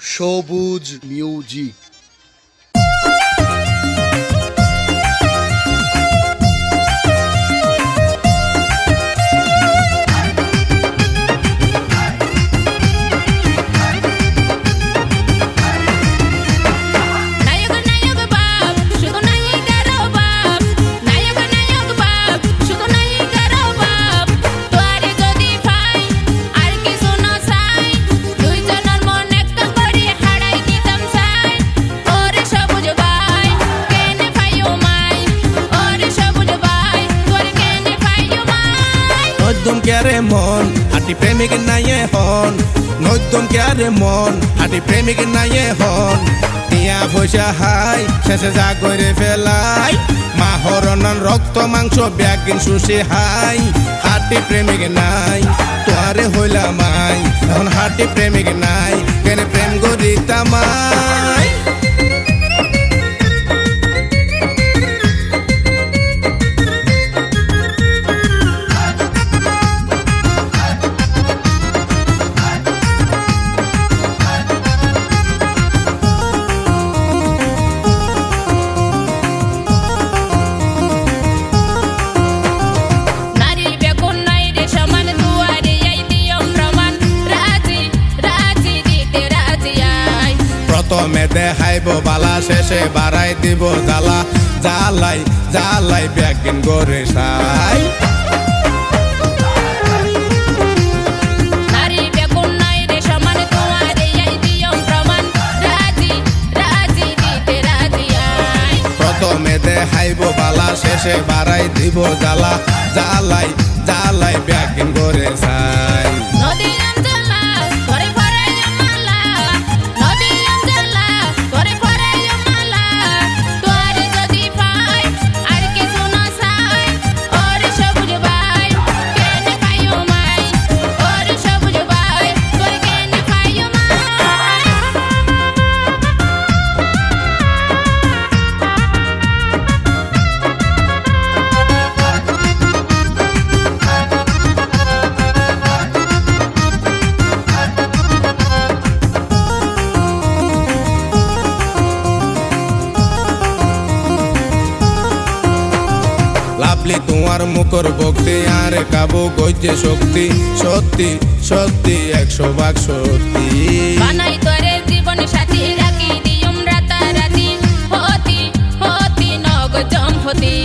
সবুজ মিউজিক। ক্যারে মন, হাটি প্রেমিক নাইয়ে হন। নদ্যম ক্যারে মন, হাটি প্রেমিক নাইয়ে হন। টিয়া পয়সা হাই, শেষে যা করে ফেলাই। মাহরণন রক্ত, মাংস, ব্যাগিন, সুশি হাই। হাটি প্রেমিক নাই, তোয়ারে হইলা মাই এখন হাটি প্রেমিক নাই, কেন প্রেম করি দেখাইব বালা শেষে বাড়াই দিব জ্বালা। জ্বালাই জ্বালাই ব্যাগিন করে সাই। প্রথমে দেখাইব বালা শেষে বাড়াই দিব জ্বালা। জ্বালাই জ্বালাই ব্যাগিন করে সাই। তোমার মুখর ভক্তি আর কাবু গজ্জে শক্তি? সত্যি সত্যি একশো ভাগ সত্যি। বানাই তোরে জীবন সাথী রাখি দিয়ম রাতারাতি হতি হতি নগ জম্পতি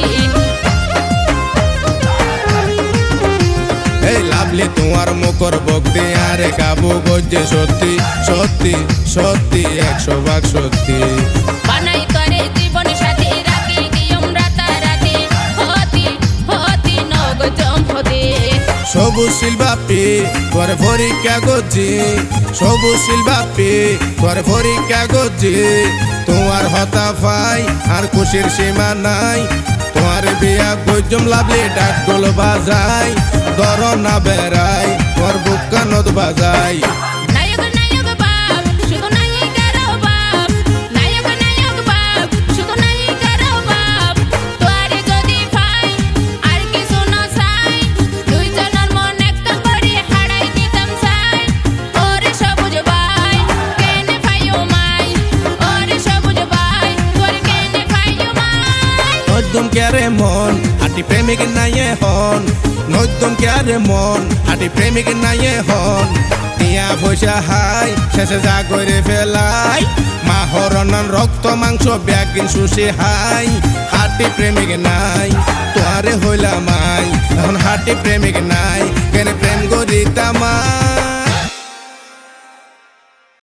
এই লাভলি তোমার মুখর ভক্তি আরে কাবু গজ্জে সত্যি সত্যি সত্যি একশো ভাগ সত্যি। সবুজ শিলবাপি তোর ভরি কাগজি। সবুজ শিলবাপি তোর ভরি কাগজি। তোমার হতা ভাই, আর খুশির সীমা নাই। তোমার বিয়া গজম লাভলে ডাক গোল বাজাই। দর না বেড়াই তোর বুক কানত বাজাই। ক্যারে মন? হাটি প্রেমিক নাইয়ে হন। নৈতম ক্যারে মন? হাটি প্রেমিক নাইয়ে হন। টিয়া পয়সা হাই, শেষে যা করে ফেলাই। মাহরণন রক্ত, মাংস, ব্যাগিন, সুশি হাই। হাটি প্রেমিক নাই, তোয়ারে হইলা মাই এখন হাটি প্রেমিক নাই।